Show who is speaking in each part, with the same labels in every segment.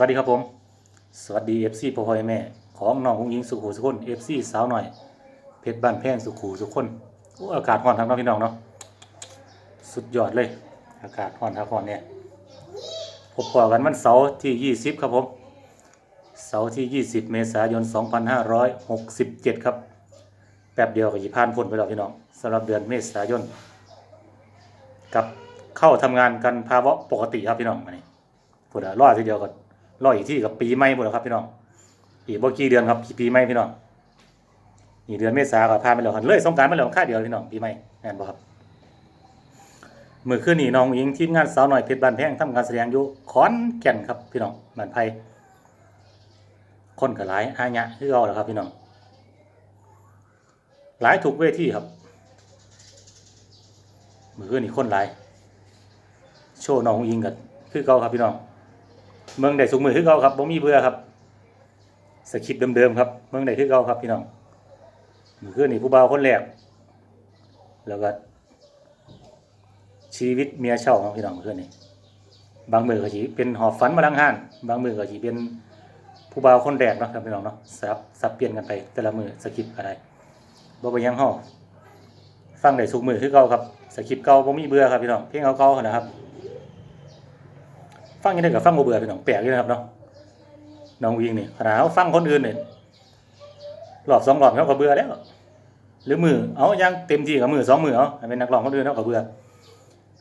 Speaker 1: สวัสดีครับผม สวัสดี FC พ่อพ่อแม่ ของน้องหงยิงสุขูสุขคน FC สาวหน่อย เพชรบ้านแพงสุขูสุขคนโอ้อากาศร้อนทั้งน้องพี่น้องเนาะ สุดยอดเลย อากาศร้อนทั้งร้อนเนี่ยพบพอกันวันเสาร์ที่ 20 ครับผม เสาร์ที่ 20 เมษายน 2567 ครับ แป๊บเดียวก็จะผ่านพ้นไปแล้วพี่น้องสำหรับเดือนเมษายน กับเข้าทำงานกันภาวะปกติครับพี่น้องมานี่พูดอะรอดทีเดียวก็ รออีกที่กับปีใหม่หมดแล้วครับพี่น้องอีกบ่กี่เดือนครับปีใหม่พี่น้องนี่เดือนเมษาก็ผ่าไปแล้วครับเลยสงการมาแล้วค่าเดียวพี่น้องปีใหม่แม่นบ่ครับเมื่อคืนนี้น้องหญิงทีมงานสาวหน่อยเพชรบ้านแพงทำการแสดงอยู่ขอนแก่นครับพี่น้องบ้านไผ่คนก็หลายอาญะคือเอาแหละครับพี่น้องหลายถูกเวทีครับมือคืนนี่คนหลายโชว์น้องยิงกันคือเก่าครับพี่น้อง เมืองใดสุกมือคือเก่าครับบ่มีเบื่อครับสคริปต์เดิมๆครับ เมืองใดคือเก่าครับพี่น้องมือคืนนี่ผู้บ่าวคนแรกแล้วก็ชีวิตเมียเช่าของพี่น้องมือคืนนี่บางมือก็สิเป็นหอบฝันมาลังห้าน บางมือก็สิเป็นผู้บ่าวคนแรกเนาะครับพี่น้องเนาะสับสับเปลี่ยนกันไป แต่ละมือสคริปต์อะไรบ่ไปยังห่อฟังได้สุกมือคือเก่าครับสคริปต์เก่าบ่มีเบื่อครับพี่น้องเพลงเก่าๆนะครับ ฟังยังไงกับฟังบ่เบื่อพี่น้องแปลกอยู่นะครับเนาะน้องวิงนี่ขนาดฟังคนอื่นเนี่ยรอบสองรอบเขาก็เบื่อแล้ว หรือมือเอายังเต็มที่กับมือสองมือเอาเป็นนักร้องคนอื่นเขาก็เบื่อ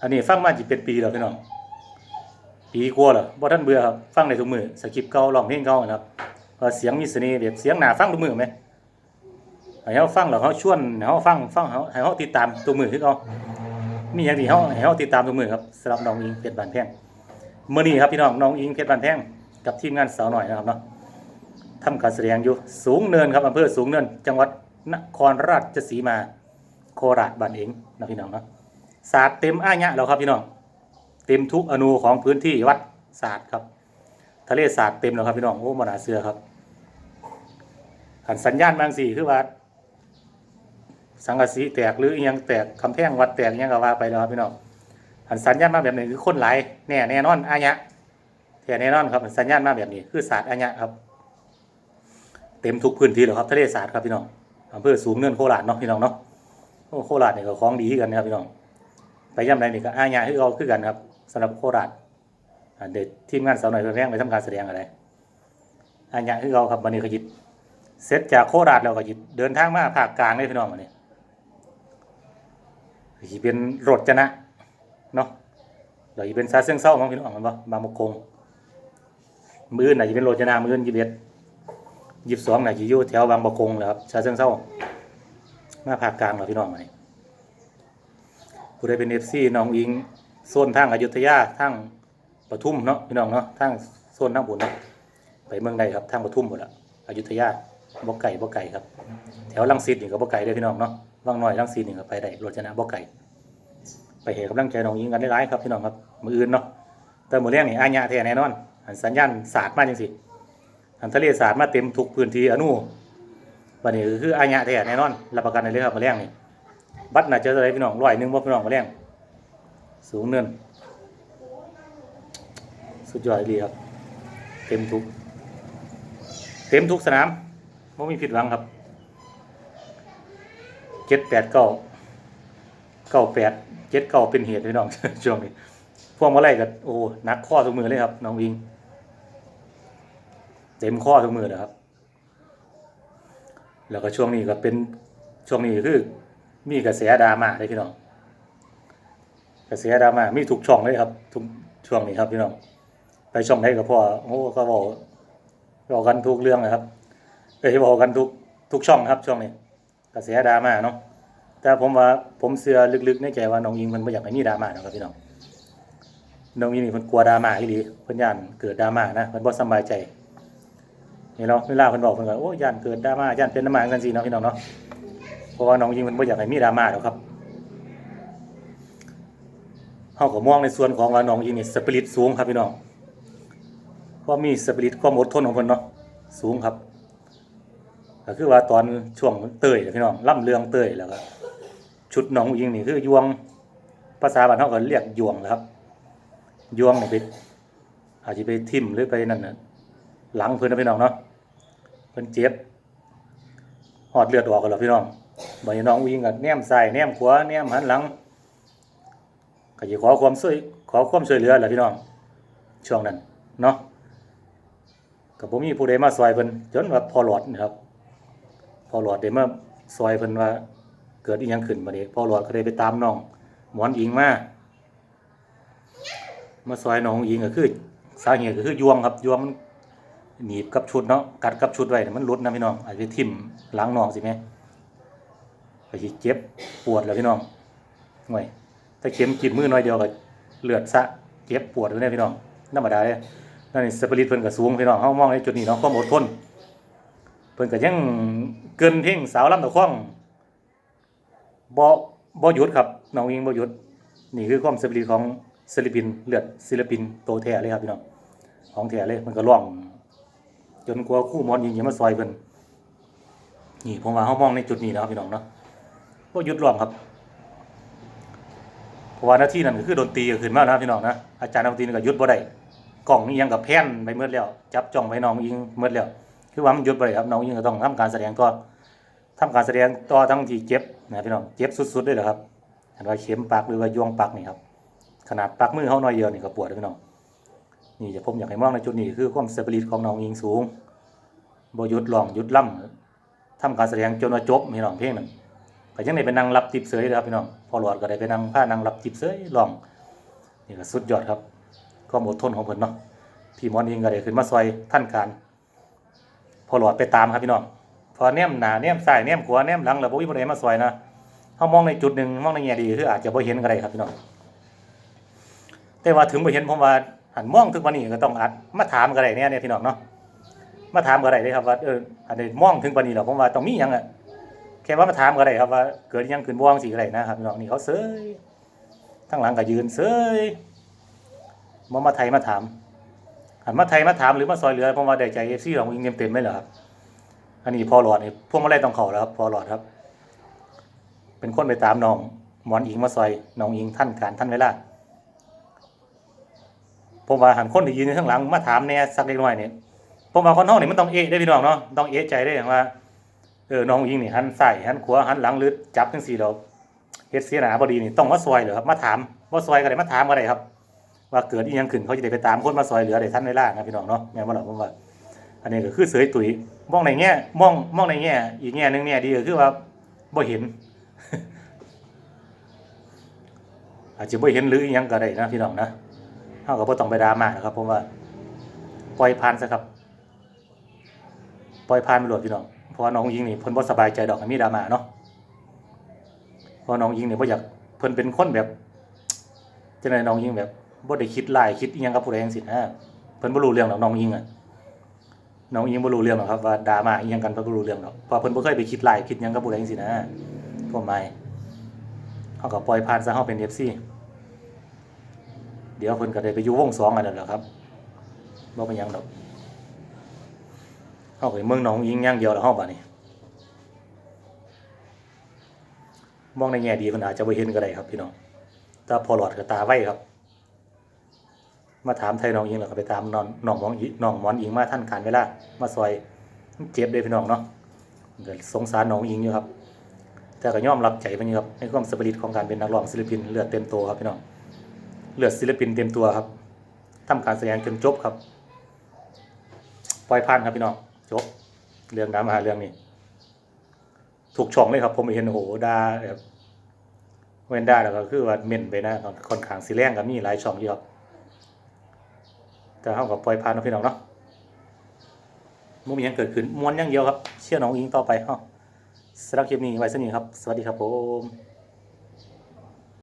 Speaker 1: อันนี้ฟังมาจีเป็นปีแล้วพี่น้องปีกว่าแล้วบ่ท่านเบื่อครับฟังได้ทุกมือสคริปเก่าร้องเพลงเก่านะครับว่าเสียงมีเสน่ห์แบบเสียงหนาฟังทุกมือไหมให้เขาฟังแล้วเขาชวนให้เขาฟังฟังเขาให้เขาติดตามตัวมือคือเขามีอย่างที่เขาให้เขาติดตามตัวมือครับสำหรับน้องอิงเพชรบานแพง เมื่อนี้ครับพี่น้องน้องอิงเพชรบานแพงกับทีมงานสาวหน่อยนะครับเนาะทำการแสดงอยู่สูงเนินครับอำเภอสูงเนิน จังหวัดนครราชสีมา โคราชบ้านเองนะพี่น้องเนาะศาสตร์เต็มอ้ายะแล้วครับพี่น้องเต็มทุกอนูของพื้นที่วัดศาสตร์ครับ ทะเลศาสตร์เต็มแล้วครับพี่น้องโอ้มนาเสือครับขันสัญญาณบางสี่คือว่าสังกะสีแตกหรืออยังแตกคำแพงวัดแตกยังก็ว่าไปแล้วครับพี่น้อง หันสัญญาณมาแบบนี้คือคนหลายแน่แน่นอนอายะแท้แน่นอนครับสัญญาณมาแบบนี้คือศาสตร์อายะครับ เต็มทุกพื้นที่แล้วครับทะเลศาสตร์ครับพี่น้องอำเภอสูงเนินโคราชเนาะพี่น้องเนาะโอ้โคราชนี่ยก็ของดีกันนะครับพี่น้องไปย่ำใดนี่ก็อายะคือเราคือกันครับสำหรับโคราชเด็ดทีมงานสาวหน่อยเพื่อนแรงไปทำการแสดงอะไรอายะคือเราครับวันนี้ก็ยิบเสร็จจากโคราชแล้วก็หยิบเดินทางมาภาคกลางเลยพี่น้องวันนี้สิเป็นรถจะนะ ดี๋ยวเป็นซาเซิงเศร้าของพี่น้องมันบ่บางมะกงมืออื่นน่ะสิเป็นรถจนะมืออื่นยี่สิบเอ็ดยี่สิบสองน่ะสิอยู่แถวบางมะกงแหละครับซาเซิงเศร้ามาภาคกลางเหรอพี่น้องมานี่ผู้ใดเป็นเอฟซีน้องอิงโซนทางอยุธยาทางปทุมเนาะพี่น้องเนาะทางโซนทางบุญเนาะไปเมืองใดครับทางปทุมหมดละอยุธยาบ่ไก่บ่ไก่ครับ แถวลังสิตนี่ก็บ่ไก่เด้อพี่น้องเนาะวังน้อยลังสิตนี่ก็ไปได้รถชนะบ่ไก่ ไปเห็นกำลังใจน้องยิงกันได้หลายครับพี่น้องครับมืออื่นเนาะแต่มือแรกนี่อาญะแท้แน่นอนอันสัญญาณศาสตร์มากจังซี่อันทะเลศาสตร์มาเต็มทุกพื้นที่อนุวันนี้คืออาญะแท้แน่นอนรับประกันเลยครับมือแรกนี่บัตรน่าจะได้พี่น้องร้อยหนึ่งบ่พี่น้องมือแรกสูงเนินสุดยอดดีครับเต็มทุก เต็มทุกสนามไม่มีผิดหวังครับเจ็ดแปดเก้า เก้าแปดเจ็ดเก้าเป็นเหตุพี่น้อง ช่วงนี้พวกมาไล่กับโอ้หนักข้อทุกมือเลยครับ น้องวิง เต็มข้อทุกมือเลยครับ แล้วก็ช่วงนี้ก็เป็นช่วงนี้คือมีกระแสดราม่าเลยพี่น้องกระแสดราม่ามีทุกช่องเลยครับทุกช่วงนี้ครับพี่น้องไปช่องไหนก็พอโอ้ก็บอกบอกกันทุกเรื่องนะครับเอ้ยบอกกันทุกทุกช่องครับ ช่วงนี้กระแสดราม่าเนาะ แต่ผมว่าผมเชื่อลึกๆในใจว่าน้องยิงมันไม่อยากให้มีดราม่านะครับพี่น้องน้องยิงนี่เพิ่นกลัวดราม่าอีหลีเพิ่นย่านเกิดดราม่านะเพิ่นบ่สำบายใจนี่เนาะเวลาเพิ่นบอกเพิ่นก็โอ้ย่านเกิดดราม่าย่านเป็นดราม่าจังซี่เนาะพี่น้องเนาะเพราะว่าน้องยิงมันบ่อยากให้มีดราม่าหรอกครับเฮาก็มองในส่วนของว่าน้องยิงนี่สปิริตสูงครับพี่น้องความมีสปิริตความอดทนของเพิ่นเนาะสูงครับก็คือว่าตอนช่วงเตยพี่น้องล่ำเรืองเตยแล้วก็ ชุดน้องยิงนี่คือยวงภาษาบ้านเฮาก็เรียกยวงนะครับยวงนี่ไปอาจจะไปทิ่มหรือไปนั่นน่ะหลังเพิ่นนพี่น้องเนาะเพิ่นเจ็บหอดเลือดออกกันแล้วพี่น้องบ่ให้น้องวิ่งกับแนมซ้ายแนมขวาแนมหันหลังก็สิขอความช่วยขอความช่วยเหลือแหละพี่น้องช่วงนั้นเนาะก็บ่มีผู้ใดมาซอยเพิ่นจนว่าพอหลอดนะครับพอหลอดได้มาซอยเพิ่นว่า เกิดอีหยังขึ้นบัดนี้พอหลอดก็ได้ไปตามน้องหมอนอิงมามาซอยน้องอิงก็คือสาเหตุก็คือยวงครับยวงมันหนีบกับชุดเนาะกัดกับชุดไว้เนี่ยมันลุดนะพี่น้องอาจจะทิ่มหลังน้องสิแม่ก็สิเจ็บปวดแล้วพี่น้องห่วยถ้าเข็มกินมือหน่อยเดียวก็เลือดสะเจ็บปวดเลยเนี่ยพี่น้องธรรมดาเลยนั่นนี่สปิริตเพิ่นก็สูงพี่น้องเฮามองในจุดนี้เนาะความอดทนเพิ่นก็ยังเกินเพ่งสาวลำตะคอง บ่บ่หยุดครับน้องอิงบ่หยุดนี่คือความสปิริตของศิลปินเลือดศิลปินโตแท้เลยครับพี่น้องของแท้เลยมันก็ร้อง จนกลัวคู่มอนยิงอย่ามาซอยเพิ่นนี่ผมว่าเฮามองในจุดนี้นะครับพี่น้องเนาะบ่หยุดร้องครับเพราะว่าหน้าที่นั้นก็คือดนตรีก็ขึ้นมาแล้วนะพี่น้องนะอาจารย์ดนตรีนี่ก็หยุดบ่ได้กล่องนี่ยังกับแผ่นไปหมดแล้ว จับจ้องไปน้องยิงหมดแล้วคือว่ามันหยุดบ่ได้ครับน้องยิงก็ต้องทำการแสดงต่อ ทำการแสดงต่อทั้งที่เจ็บนะพี่น้องเจ็บสุดๆเลยเหรอครับอันว่าเข็มปักหรือว่ายวงปักนี่ครับขนาดปักมือเขาหน่อยเดียวนี่ก็ปวดพี่น้องนี่จะผมอยากให้มองในจุดนี้คือความสปิริตของน้องยิงสูงบ่หยุดร้องหยุดล่ำทำการแสดงจนว่าจบพี่น้องเพลงนั้นก็ยังได้ไปนั่งรับติบเสยเลยครับพี่น้องพอหลอดก็ได้ไปนั่งผ้านั่งรับติบเสยร้องนี่ก็สุดยอดครับความอดทนของเพิ่นเนาะพี่มอนยิงก็ได้ขึ้นมาซอยท่านการ พอหลอดไปตามครับพี่น้อง พอแนมหนาแนมซ้ายแนมขวาแนมหลังแล้วบ่มีผู้ใดมาซอยนะเขามองในจุดหนึ่งมองในแง่ดีคืออาจจะบ่เห็นก็ได้ครับพี่น้องแต่ว่าถึงบ่เห็นผมว่าหันมองถึงวันนี้ก็ต้องอัดมาถามก็ได้เนี่ยเนี่ยพี่น้องเนาะมาถามก็ได้เลยครับว่าเอออันนี้มองถึงวันนี้แล้วผมว่าต้องมีหยังอะแค่ว่ามาถามก็ได้ครับว่าเกิดหยังขึ้นบ่วงสิก็ได้นะครับพี่น้องนี่เขาเซยทั้งหลังก็ยืนเซยมามาไทยมาถามหันมาไทยมาถามหรือมาซอยเหลือผมว่าได้ใจ FC ของยิงเต็มๆเลยเหรอครับ อันนี้พอหลอดนี่พวกมาไล่ต้องเข้าแล้วครับพอหลอดครับ เป็นคนไปตามน้องหมอนอิงมาซอยน้องอิงท่านการท่านเวลาผมว่าหันคนที่ยืนอยู่ข้างหลังมาถามแน่สักเล็กน้อยเนี่ยผมว่าคนห้องนี่มันต้องเอะได้พี่น้องเนาะต้องเอะใจได้อย่างว่าเออน้องอิงนี่หันใส่หันขวาหันหลังหรือจับจังสี่เราเฮ็ดเสียหนาพอดีนี่ต้องมาซอยเหรอครับมาถามว่าซอยก็ได้มาถามก็ได้ครับ ว่าเกิดอีหยังขึ้นเขาจะได้ไปตามคนมาซอยเหลือได้ท่านเวลานะพี่น้องเนาะแม่นบ่ล่ะผมว่า อันนี้ก็คือเสยตุ๋ย มองในแง่มองมองในแง่อีกแง่หนึ่งเนี่ยดีก็คือว่าบ่เห็น อาจจะไม่เห็นหรือยังก็ได้นะพี่น้องนะเฮาก็บ่ต้องไปดราม่านะครับผมว่าปล่อยผ่านซะครับปล่อยผ่านไปโลดพี่น้องเพราะว่าน้องยิงนี่เพิ่นบ่สบายใจดอกให้มีดราม่าเนาะเพราะน้องยิงนี่บ่อยากเพิ่นเป็นคนแบบจังไดน้องยิงแบบบ่ได้คิดร้ายคิดอิหยังกับผู้ใดจังซี่นะเพิ่นบ่รู้เรื่องหรอกน้องยิงอะ น้องยิงบ่รู้เรื่องหรอกครับว่าดราม่าอิหยังกันเพิ่นบ่รู้เรื่องหรอกเพราะเพิ่นบ่เคยไปคิดร้ายคิดหยังกับผู้ใดจังซี่นะผมหมายเขาก็ปล่อยผ่านซะเขาเป็น FC เดี๋ยวเพิ่นก็ได้ไปอยู่วงสองกันแล้วล่ะครับบ่เป็นหยังดอกเฮาก็เมืองหนองยิงอย่างเดียวแล้วเฮาบัดนี้มองในแง่ดีเพิ่นอาจจะบ่เห็นก็ได้ครับพี่น้องแต่พอหลอดก็ตาไว้ครับ มาถามไทยน้องยิงแล้วก็ไปตามน้องน้องมองยิน้องมอนยิงมาท่านการเวลามาซอยเจ็บเด้พี่น้องเนาะก็สงสารน้องยิงอยู่ครับ แต่ก็ย่อมรับใจมันอยู่ครับในความสปิริตของการเป็นนักร้องศิลปินเลือดเต็มตัวครับพี่น้องเลือดศิลปินเต็มตัวครับทำการแสดงจนจบครับ ปล่อยผ่านครับพี่น้องจบเรื่องดราม่าเรื่องนี้ ถูกช่องเลยครับ ผมเห็นโอ้โหดาแบบเว้นด่าแล้วก็คือว่าเม่นไปนะค่อนข้างสิแรงกับมีหลายช่องอยู่ครับ แต่เท่ากับปล่อยผ่านนะพี่น้องเนาะมุมยังเกิดขึ้นมวนยังเดียวครับ เชื่อน้องอิงต่อไปเฮาสำหรับคลิปนี้ไว้สนี้ครับ สวัสดีครับผม